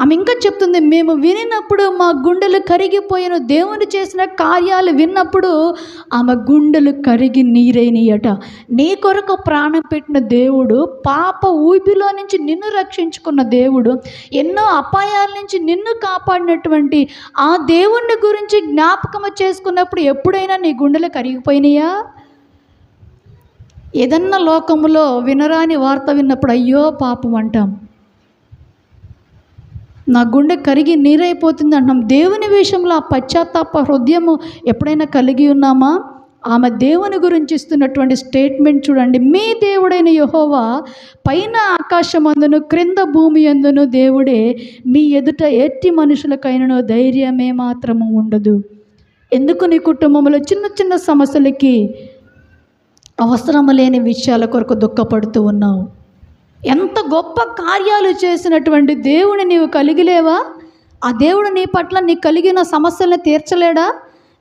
ఆమె ఇంకా చెప్తుంది మేము వినినప్పుడు మా గుండెలు కరిగిపోయిన. దేవుని చేసిన కార్యాలు విన్నప్పుడు ఆమె గుండెలు కరిగి నీరైనయట. నీ కొరకు ప్రాణం పెట్టిన దేవుడు పాప ఊపిలో నుంచి నిన్ను రక్షించుకున్న దేవుడు ఎన్నో అపాయాల నుంచి నిన్ను కాపాడినటువంటి ఆ దేవుణ్ణి గురించి జ్ఞాపకం చేసుకున్నప్పుడు ఎప్పుడైనా నీ గుండెలు కరిగిపోయినాయా? ఏదన్నా లోకములో వినరాని వార్త విన్నప్పుడు అయ్యో పాపం అంటాం. నా గుండె కరిగి నీరైపోతుంది అంటున్నాం దేవుని విషయంలో ఆ పశ్చాత్తాప హృదయము ఎప్పుడైనా కలిగి ఉన్నామా? ఆమె దేవుని గురించి ఇస్తున్నటువంటి స్టేట్మెంట్ చూడండి. మీ దేవుడైన యహోవా పైన ఆకాశమందును క్రింద భూమి అందును దేవుడే మీ ఎదుట ఎట్టి మనుషులకైనను ధైర్యమే మాత్రము ఉండదు. ఎందుకు నీ కుటుంబంలో చిన్న చిన్న సమస్యలకి అవసరము లేని విషయాల కొరకు దుఃఖపడుతూ ఉన్నావు? ఎంత గొప్ప కార్యాలు చేసినటువంటి దేవుని నీవు కలిగిలేవా ఆ దేవుడు నీ పట్ల నీ కలిగిన సమస్యలను తీర్చలేడా?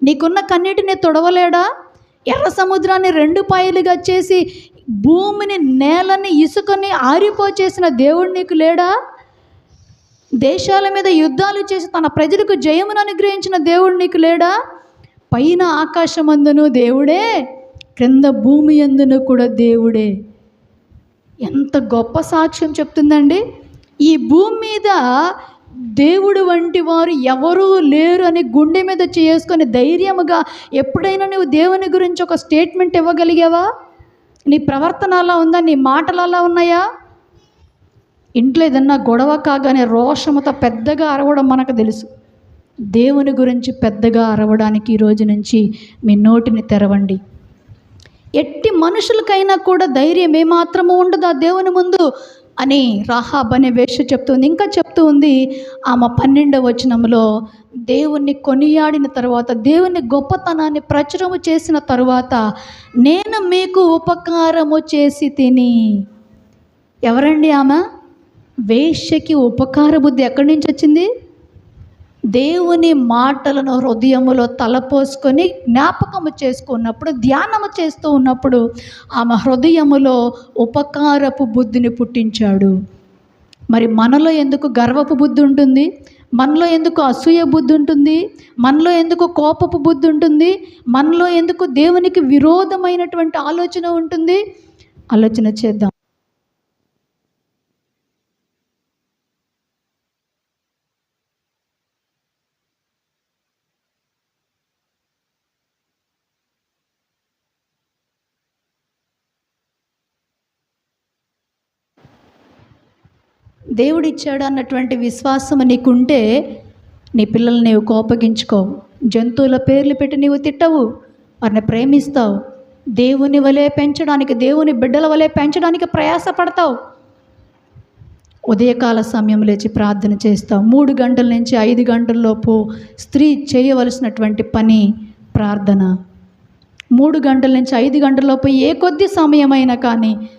నీకున్న కన్నీటిని తొడవలేడా? ఎర్ర సముద్రాన్ని రెండు పాయలుగా చేసి భూమిని నేలని ఇసుకని ఆరిపోచేసిన దేవుడు నీకు లేడా? దేశాల మీద యుద్ధాలు చేసి తన ప్రజలకు జయమును అనుగ్రహించిన దేవుడు నీకు లేడా? పైన ఆకాశమందును దేవుడే క్రింద భూమి అందును కూడా దేవుడే. ఎంత గొప్ప సాక్ష్యం చెప్తుందండి? ఈ భూమి మీద దేవుడు వంటి వారు ఎవరూ లేరు అని గుండె మీద చేసుకొని ధైర్యముగా ఎప్పుడైనా నువ్వు దేవుని గురించి ఒక స్టేట్మెంట్ ఇవ్వగలిగావా? నీ ప్రవర్తన అలా ఉందా? నీ మాటలు అలా ఉన్నాయా? ఇంట్లో ఏదన్నా గొడవ కాగానే రోషముతో పెద్దగా అరవడం మనకు తెలుసు. దేవుని గురించి పెద్దగా అరవడానికి ఈ రోజు నుంచి మీ నోటిని తెరవండి. ఎట్టి మనుషులకైనా కూడా ధైర్యం ఏమాత్రము ఉండదు ఆ దేవుని ముందు అని రాహాబ్ అనే వేష చెప్తుంది. ఇంకా చెప్తూ ఉంది ఆమె పన్నెండవ వచనంలో దేవుణ్ణి కొనియాడిన తర్వాత దేవుని గొప్పతనాన్ని ప్రచురము చేసిన తరువాత నేను మీకు ఉపకారము చేసి తిని. ఎవరండి ఆమె? వేష్యకి ఉపకార బుద్ధి ఎక్కడి నుంచి వచ్చింది? దేవుని మాటలను హృదయములో తలపోసుకొని జ్ఞాపకము చేసుకున్నప్పుడు ధ్యానము చేస్తూ ఉన్నప్పుడు ఆమె హృదయములో ఉపకారపు బుద్ధిని పుట్టించాడు. మరి మనలో ఎందుకు గర్వపు బుద్ధి ఉంటుంది? మనలో ఎందుకు అసూయ బుద్ధి ఉంటుంది? మనలో ఎందుకు కోపపు బుద్ధి ఉంటుంది? మనలో ఎందుకు దేవునికి విరోధమైనటువంటి ఆలోచన ఉంటుంది? ఆలోచన చేద్దాం. దేవుడిచ్చాడు అన్నటువంటి విశ్వాసం నీకుంటే నీ పిల్లల్ని నీవు కోపగించుకోవు జంతువుల పేర్లు పెట్టి నీవు తిట్టవు. వారిని ప్రేమిస్తావు. దేవుని వలె పెంచడానికి దేవుని బిడ్డల వలె పెంచడానికి ప్రయాసపడతావు. ఉదయకాల సమయం లేచి ప్రార్థన చేస్తావు. మూడు గంటల నుంచి ఐదు గంటల్లోపు స్త్రీ చేయవలసినటువంటి పని ప్రార్థన. మూడు గంటల నుంచి ఐదు గంటల్లోపు ఏ కొద్ది సమయమైనా కానీ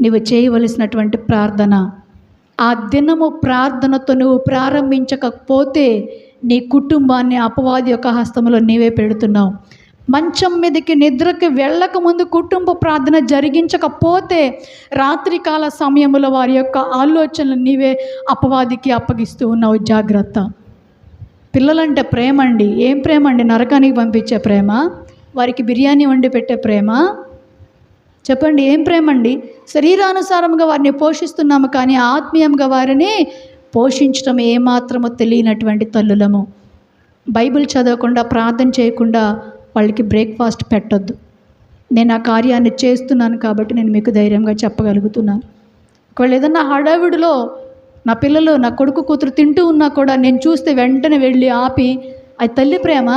నీవు చేయవలసినటువంటి ప్రార్థన. ఆ దినము ప్రార్థనతో నువ్వు ప్రారంభించకపోతే నీ కుటుంబాన్ని అపవాది యొక్క హస్తంలో నీవే పెడుతున్నావు. మంచం మీదకి నిద్రకి వెళ్ళకముందు కుటుంబ ప్రార్థన జరిగించకపోతే రాత్రికాల సమయంలో వారి యొక్క ఆలోచనలు నీవే అపవాదికి అప్పగిస్తూ ఉన్నావు. జాగ్రత్త. పిల్లలంటే ప్రేమ అండి. ఏం ప్రేమ అండి? నరకానికి పంపించే ప్రేమ? వారికి బిర్యానీ వండి పెట్టే ప్రేమ? చెప్పండి ఏం ప్రేమ అండి శరీరానుసారంగా వారిని పోషిస్తున్నాము కానీ ఆత్మీయంగా వారిని పోషించడం ఏమాత్రమో తెలియనటువంటి తల్లులము. బైబిల్ చదవకుండా ప్రార్థన చేయకుండా వాళ్ళకి బ్రేక్ఫాస్ట్ పెట్టొద్దు. నేను ఆ కార్యాన్ని చేస్తున్నాను కాబట్టి నేను మీకు ధైర్యంగా చెప్పగలుగుతున్నాను. ఒకవేళ ఏదన్నా హడావిడిలో నా పిల్లలు నా కొడుకు కూతురు తింటూ ఉన్నా కూడా నేను చూస్తే వెంటనే వెళ్ళి ఆపి అది తల్లి ప్రేమ?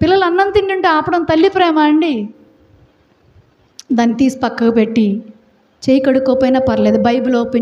పిల్లలు అన్నం తింటుంటే ఆపడం తల్లి ప్రేమ అండి? దాన్ని తీసి పక్కకు పెట్టి చేయి కడుక్కోపోయినా పర్లేదు బైబిల్ ఓపెన్